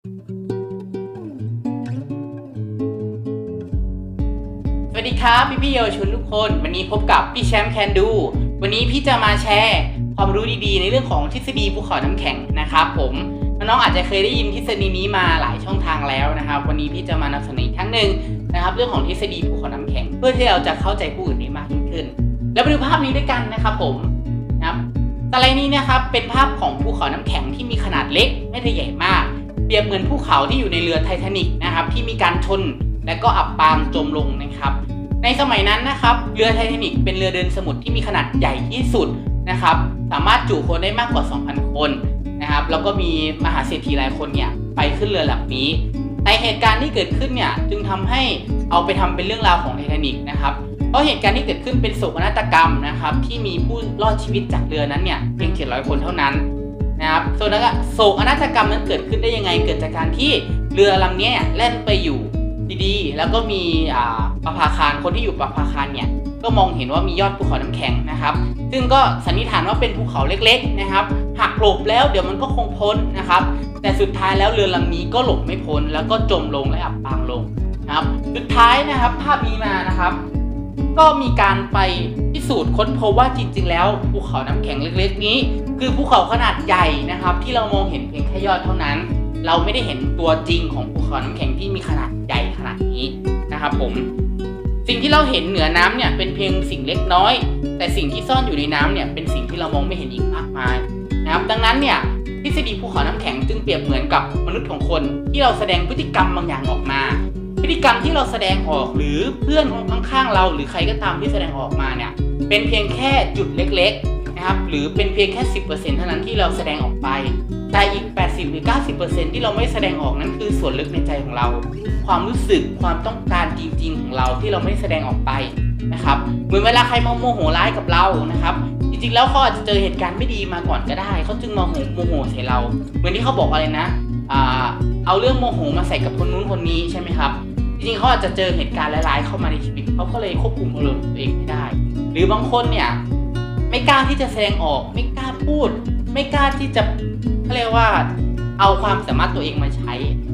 สวัสดีครับพี่พี่เยาวชนทุกคน วันนี้พบกับพี่แชมป์แคนดู วันนี้พี่จะมาแชร์ความรู้ดีๆ ในเรื่องของทฤษฎีภูเขาน้ำแข็งนะครับผมน้องๆอาจจะเคยได้ยินทฤษฎีนี้มาหลายช่องทางแล้วนะครับ วันนี้พี่จะมานำเสนออีกครั้งหนึ่งนะครับ เรื่องของทฤษฎีภูเขาน้ำแข็ง เพื่อที่เราจะเข้าใจผู้อื่นได้มากยิ่งขึ้น แล้วไปดูภาพนี้ด้วยกันนะครับผมนะครับสไลด์นี้นะครับเป็นภาพของภูเขาน้ำแข็งที่มีขนาดเล็กไม่ได้ใหญ่มาก เปรียบเหมือนภูเขาที่อยู่ในเรือไททานิกนะครับที่มีการชนและก็อับปางจมลงนะครับ ในสมัยนั้นนะครับเรือไททานิกเป็นเรือเดินสมุทรที่มีขนาดใหญ่ที่สุดนะครับ สามารถจุคนได้มากกว่า 2,000 คนนะครับ แล้วก็มีมหาเศรษฐีหลายคนเนี่ยไปขึ้นเรือลำนี้ ในเหตุการณ์ที่เกิดขึ้นเนี่ยจึงทำให้เอาไปทำเป็นเรื่องราวของไททานิกนะครับเพราะเหตุการณ์ที่เกิดขึ้นเป็นโศกนาฏกรรมนะครับ ที่มีผู้รอดชีวิตจากเรือนั้นเนี่ยเพียง700คนเท่านั้น นะครับโศกนาฏโศกนาฏกรรมนั้นเกิดขึ้นได้ยังไง เกิดจากการที่เรือลำเนี้ยแล่นไปอยู่ดีๆ แล้วก็มีอ่าประภาคารคนที่อยู่ประภาคารเนี่ยก็มองเห็นว่ามียอดภูเขาน้ำแข็งนะครับ ซึ่งก็สันนิษฐานว่าเป็นภูเขาเล็กๆนะครับหักหลบแล้วเดี๋ยวมันก็คงพ้นนะครับ แต่สุดท้ายแล้วเรือลำนี้ก็หลบไม่พ้น แล้วก็จมลงและอับปางลงนะครับ สุดท้ายนะครับภาพนี้มานะครับ ก็มีการไปพิสูจน์ค้นพบว่าจริง ๆ แล้วภูเขาน้ำแข็งเล็กๆนี้ คือภูเขาขนาดใหญ่นะครับ ที่เรามองเห็นเพียงแค่ยอดเท่านั้น เราไม่ได้เห็นตัวจริงของภูเขาน้ำแข็งที่มีขนาดใหญ่ขนาดนี้นะครับผมสิ่งที่เราเห็นเหนือน้ำเนี่ยเป็นเพียงสิ่งเล็กน้อย แต่สิ่งที่ซ่อนอยู่ในน้ำเนี่ยเป็นสิ่งที่เรามองไม่เห็นอีกมากมายนะครับดังนั้นเนี่ยทฤษฎีภูเขาน้ำแข็งจึงเปรียบเหมือนกับมนุษย์ของคนที่เราแสดงพฤติกรรมบางอย่างออกมา พฤติกรรมที่เราแสดงออกหรือเพื่อนข้างๆเรา หรือใครก็ตามที่แสดงออกมาเนี่ยเป็นเพียงแค่จุดเล็กๆนะครับหรือเป็นเพียงแค่ 10%เท่านั้นที่เราแสดงออกไป แต่อีก 80 หรือ 90%ที่เราไม่แสดงออกนั้นคือส่วนลึกในใจของเรา ความรู้สึกความต้องการจริง ๆ ของเราที่เราไม่แสดงออกไปนะครับเหมือนเวลาใครมาโมโหร้ายกับเรานะครับจริงๆแล้วเขาอาจจะเจอเหตุการณ์ไม่ดีมาก่อนก็ได้เขาจึงมาโมโหใส่เรา เหมือนที่เขาบอกอะไรนะเอาเรื่องโมโหมาใส่กับคนนู้นคนนี้ใช่ไหมครับ จริงๆเขาอาจจะเจอเหตุการณ์ร้ายๆเข้ามาในชีวิตเขาก็เลยควบคุมอารมณ์ตัวเองไม่ได้ หรือบางคนเนี่ยไม่กล้าที่จะแสดงออก ไม่กล้าพูด ไม่กล้าที่จะเขาเรียกว่าเอาความสามารถตัวเองมาใช้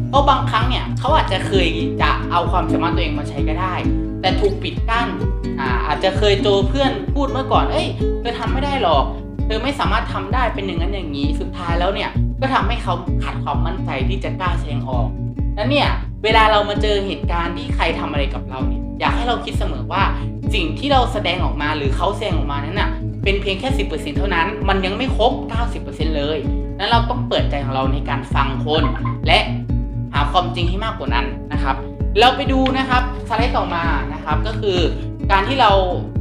เพราะบางครั้งเนี่ยเขาอาจจะเคยจะเอาความสามารถตัวเองมาใช้ก็ได้ แต่ถูกปิดกั้นอ่าอาจจะเคยเจเพื่อนพูดเมื่อก่อน เอ้ยเธอทำไม่ได้หรอก เธอไม่สามารถทำได้เป็นอย่างนั้นอย่างนี้ สุดท้ายแล้วเนี่ยก็ทำให้เขาขาดความมั่นใจที่จะกล้าแสดงออก แล้วเนี่ย เวลาเรามาเจอเหตุการณ์ที่ใครทำอะไรกับเราเนี่ยอยากให้เราคิดเสมอว่าสิ่งที่เราแสดงออกมาหรือเขาแสดงออกมานั้นน่ะเป็นเพียงแค่ 10%เท่านั้น มันยังไม่ครบ 90%เลยนั้นเราต้องเปิดใจของเราในการฟังคน และหาความจริงให้มากกว่านั้นนะครับ เราไปดูนะครับสไลด์ต่อมานะครับก็คือการที่เรา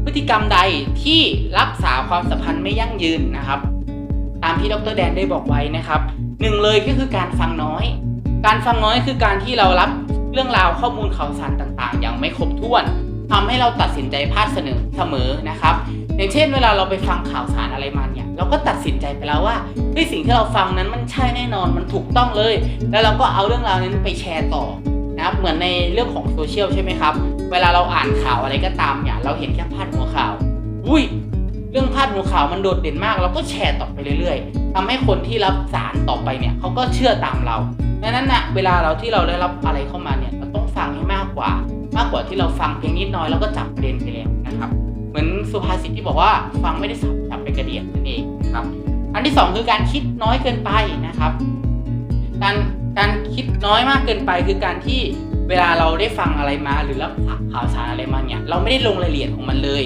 พฤติกรรมใดที่รักษาความสัมพันธ์ไม่ยั่งยืนนะครับ ตามที่ดรแดนได้บอกไว้นะครับหนึ่งเลยก็คือการฟังน้อย การฟังน้อยคือการที่เรารับเรื่องราวข้อมูลข่าวสารต่างๆ อย่างไม่ครบถ้วนทำให้เราตัดสินใจพลาดเสนอเสมอนะครับอย่างเช่นเวลาเราไปฟังข่าวสารอะไรมาเนี่ยเราก็ตัดสินใจไปแล้วว่าเฮ้ยสิ่งที่เราฟังนั้นมันใช่แน่นอนมันถูกต้องเลย แล้วเราก็เอาเรื่องราวนั้นไปแชร์ต่อนะครับเหมือนในเรื่องของโซเชียลใช่ไหมครับ เวลาเราอ่านข่าวอะไรก็ตามเนี่ยเราเห็นแค่พาดหัวข่าวอุ้ย รื่องพาดหัวข่าวมันโดดเด่นมากเราก็แชร์ต่อไปเรื่อยๆทำให้คนที่รับสารต่อไปเนี่ยเขาก็เชื่อตามเราดังนั้นนะเวลาเราที่เราได้รับอะไรเข้ามาเนี่ยเราต้องฟังให้มากกว่า มากกว่าที่เราฟังเพียงนิดน้อยแล้วก็จับประเด็นไปแล้วนะครับ เหมือนสุภาษิตที่บอกว่าฟังไม่ได้สับจับไปกระเดียดนั่นเองนะครับอันที่สองคือการคิดน้อยเกินไปนะครับ การการคิดน้อยมากเกินไปคือการที่เวลาเราได้ฟังอะไรมาหรือรับข่าวสารอะไรมาเนี่ยเราไม่ได้ลงรายละเอียดของมันเลย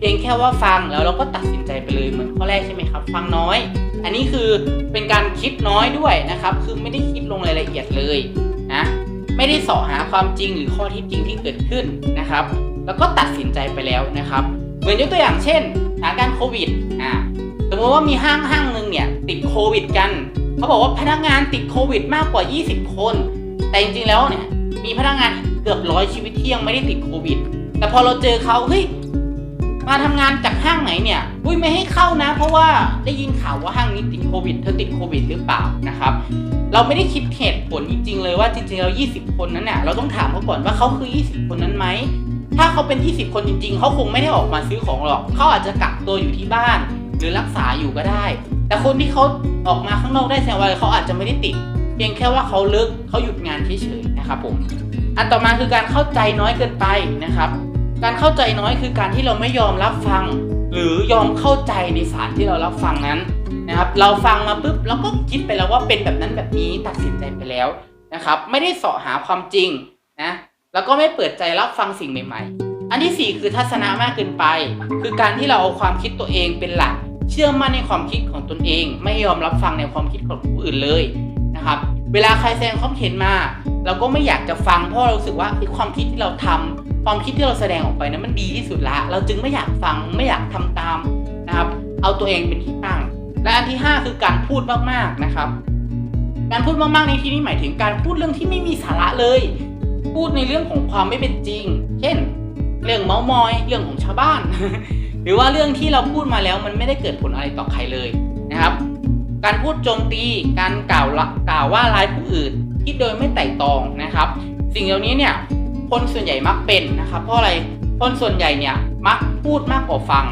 เพียงแค่ว่าฟังแล้วเราก็ตัดสินใจไปเลยเหมือนข้อแรกใช่ไหมครับ ฟังน้อย อันนี้คือเป็นการคิดน้อยด้วยนะครับ คือไม่ได้คิดลงรายละเอียดเลยนะไม่ได้เสาะหาความจริงหรือข้อที่จริงที่เกิดขึ้นนะครับ แล้วก็ตัดสินใจไปแล้วนะครับ เหมือนยกตัวอย่างเช่นสถานการณ์โควิดอ่าสมมติว่ามีห้างห้างหนึ่งเนี่ยติดโควิดกันเขาบอกว่าพนักงานติดโควิดมากกว่า 20 คน แต่จริงๆแล้วเนี่ยมีพนักงานเกือบร้อยชีวิตที่ยังไม่ได้ติดโควิด แต่พอเราเจอเขาเฮ้ย มาทำงานจากห้างไหนเนี่ยอุ้ยไม่ให้เข้านะ เพราะว่าได้ยินข่าวว่าห้างนี้ติดโควิดเธอติดโควิดหรือเปล่านะครับเราไม่ได้คิดเหตุผลจริง ๆ เลยว่าจริงๆแล้ว20 คนนั้นเนี่ยเราต้องถามเขาก่อนว่าเขาคือ 20 คนนั้นไหมถ้าเขาเป็น 20 คนจริง ๆ เขาคงไม่ได้ออกมาซื้อของหรอกเขาอาจจะกักตัวอยู่ที่บ้าน หรือรักษาอยู่ก็ได้ แต่คนที่เขาออกมาข้างนอกได้แสดงว่าเขาอาจจะไม่ได้ติด เพียงแค่ว่าเขาเลิกเขาหยุดงานเฉยๆนะครับผมอันต่อมาคือการเข้าใจน้อยเกินไปนะครับ การเข้าใจน้อยคือการที่เราไม่ยอมรับฟัง หรือยอมเข้าใจในสารที่เรารับฟังนั้นนะครับ เราฟังมาปุ๊บเราก็คิดไปแล้วว่าเป็นแบบนั้นแบบนี้ตัดสินใจไปแล้วนะครับ ไม่ได้เสาะหาความจริงนะแล้วก็ไม่เปิดใจรับฟังสิ่งใหม่ ๆ อันที่สี่คือทัศนะมากเกินไป คือการที่เราเอาความคิดตัวเองเป็นหลัก เชื่อมั่นในความคิดของตนเอง ไม่ยอมรับฟังในความคิดของผู้อื่นเลยนะครับ เวลาใครแสดงความเห็นมา เราก็ไม่อยากจะฟังเพราะเรารู้สึกว่าความคิดที่เราทำ ความคิดที่เราแสดงออกไปนั้นมันดีที่สุดละ เราจึงไม่อยากฟังไม่อยากทำตามนะครับ เอาตัวเองเป็นที่ตั้ง และอันที่ 5 คือการพูดมากๆนะครับ การพูดมากๆในที่นี้หมายถึงการพูดเรื่องที่ไม่มีสาระเลย พูดในเรื่องของความไม่เป็นจริง เช่น เรื่องเมาส์มอย เรื่องของชาวบ้าน หรือว่าเรื่องที่เราพูดมาแล้วมันไม่ได้เกิดผลอะไรต่อใครเลยนะครับ การพูดโจมตี การกล่าวละกล่าวว่าร้ายผู้อื่นคิดโดยไม่ไต่ตรองนะครับ สิ่งเหล่านี้เนี่ย คนส่วนใหญ่มักเป็นนะครับเพราะอะไรคนส่วนใหญ่เนี่ยมักพูดมากกว่าฟัง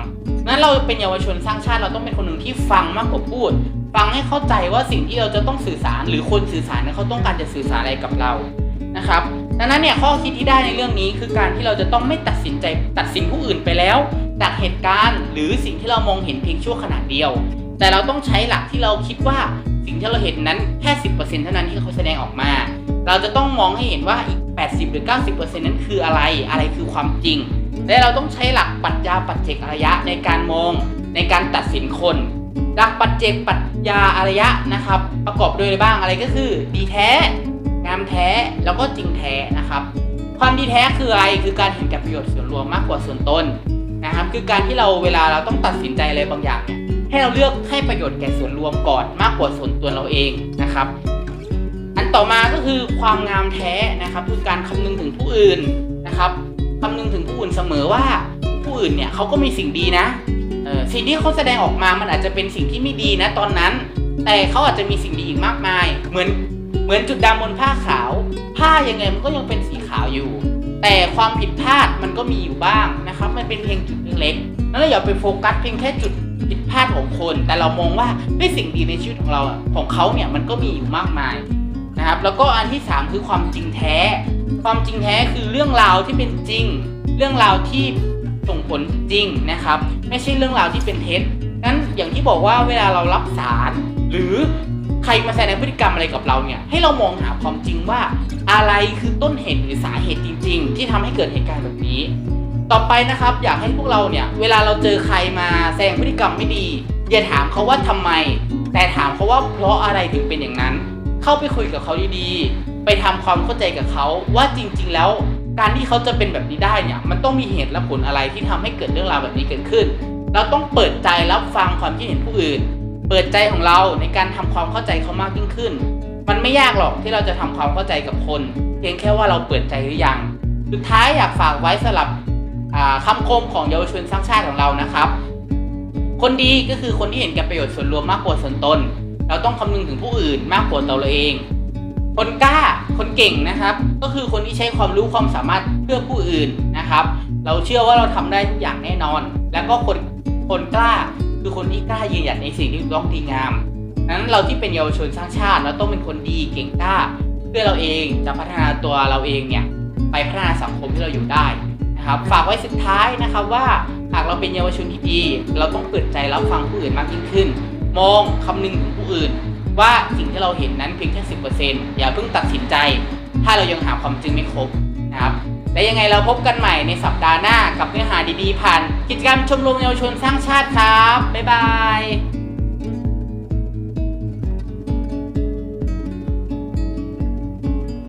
นั้นเราเป็นเยาวชนสร้างชาติเราต้องเป็นคนหนึ่งที่ฟังมากกว่าพูด ฟังให้เข้าใจว่าสิ่งที่เราจะต้องสื่อสารหรือคนสื่อสารเนี่ยเขาต้องการจะสื่อสารอะไรกับเรานะครับดังนั้นเนี่ยข้อคิดที่ได้ในเรื่องนี้คือการที่เราจะต้องไม่ตัดสินใจตัดสินผู้อื่นไปแล้วจากเหตุการณ์ หรือสิ่งที่เรามองเห็นเพียงชั่วขณะเดียว แต่เราต้องใช้หลักที่เราคิดว่าสิ่งที่เราเห็นนั้นแค่10%เท่านั้นที่เขาแสดงออกมา เราจะต้องมองให้เห็นว่าอีก 80 หรือ 90%นั้นคืออะไรอะไรคือความจริง และเราต้องใช้หลักปรัชญาปัจเจกอารยะในการมองในการตัดสินคนหลักปัจเจกปรัชญาอารยะนะครับ ประกอบโดยอะไรบ้างอะไรก็คือ ดีแท้ งามแท้แล้วก็จริงแท้นะครับ ความดีแท้คืออะไรคือการเห็นแก่ประโยชน์ส่วนรวมมากกว่าส่วนตนนะครับ คือการที่เราเวลาเราต้องตัดสินใจอะไรบางอย่างเนี่ย ให้เราเลือกให้ประโยชน์แก่ส่วนรวมก่อนมากกว่าส่วนตัวเราเองนะครับ อันต่อมาก็คือความงามแท้นะครับคือการคำนึงถึงผู้อื่นนะครับคำนึงถึงผู้อื่นเสมอว่าผู้อื่นเนี่ยเขาก็มีสิ่งดีนะเออสิ่งที่เขาแสดงออกมามันอาจจะเป็นสิ่งที่ไม่ดีนะตอนนั้น แต่เขาอาจจะมีสิ่งดีอีกมากมาย เหมือนเหมือนจุดดำบนผ้าขาว ผ้ายังไงมันก็ยังเป็นสีขาวอยู่ แต่ความผิดพลาดมันก็มีอยู่บ้างนะครับ มันเป็นเพียงจุดเล็กๆแล้วเราอย่าไปโฟกัสเพียงแค่จุด ผิดพลาดของคน แต่เรามองว่าด้วยสิ่งดีในชีวิตของเราของเขาเนี่ยมันก็มีอยู่มากมายนะครับแล้วก็อันที่ 3 คือความจริงแท้ ความจริงแท้คือเรื่องราวที่เป็นจริง เรื่องราวที่ส่งผลจริงนะครับ ไม่ใช่เรื่องราวที่เป็นเท็จนั้นอย่างที่บอกว่าเวลาเรารับสารหรือใครมาแสดงพฤติกรรมอะไรกับเราเนี่ยให้เรามองหาความจริงว่าอะไรคือต้นเหตุหรือสาเหตุจริง ๆ ที่ทำให้เกิดเหตุการณ์แบบนี้ ต่อไปนะครับอยากให้พวกเราเนี่ยเวลาเราเจอใครมาแสดงพฤติกรรมไม่ดี อย่าถามเขาว่าทำไม แต่ถามเขาว่าเพราะอะไรถึงเป็นอย่างนั้น เข้าไปคุยกับเขาดีๆไปทำความเข้าใจกับเขาว่าจริง ๆ แล้ว การที่เขาจะเป็นแบบนี้ได้เนี่ยมันต้องมีเหตุและผลอะไรที่ทำให้เกิดเรื่องราวแบบนี้เกิดขึ้น เราต้องเปิดใจรับฟังความคิดเห็นผู้อื่น เปิดใจของเราในการทำความเข้าใจเขามากยิ่งขึ้น มันไม่ยากหรอกที่เราจะทำความเข้าใจกับคน เพียงแค่ว่าเราเปิดใจหรือยังสุดท้ายอยากฝากไว้สำหรับ อ่าคำคมของเยาวชนสร้างชาติของเรานะครับ คนดีก็คือคนที่เห็นแก่ประโยชน์ส่วนรวมมากกว่าส่วนตน เราต้องคำนึงถึงผู้อื่นมากกว่าตัวเราเอง คนกล้าคนเก่งนะครับ ก็คือคนที่ใช้ความรู้ความสามารถเพื่อผู้อื่นนะครับ เราเชื่อว่าเราทำได้ทุกอย่างแน่นอน แล้วก็คนคนกล้าคือคนที่กล้ายืนหยัดในสิ่งที่ต้องดีงามนั้นเราที่เป็นเยาวชนสร้างชาติเราต้องเป็นคนดีเก่งกล้า เพื่อเราเองจะพัฒนาตัวเราเองเนี่ยไปพัฒนาสังคมที่เราอยู่ได้ นะครับ ฝากไว้สุดท้ายนะครับว่าหากเราเป็นเยาวชนที่ดี เราต้องเปิดใจรับฟังผู้อื่นมากยิ่งขึ้น มองคำนึงถึงผู้อื่น ว่าสิ่งที่เราเห็นนั้นเพียงแค่สิอย่าเพิ่งตัดสินใจ ถ้าเรายังหาความจริงไม่ครบนะครับและยังไงเราพบกันใหม่ในสัปดาห์หน้ากับเนื้อหาดีๆผ่าน กิจกรรมชมรมเยาวชนสร้างชาติครับบ๊ายบาย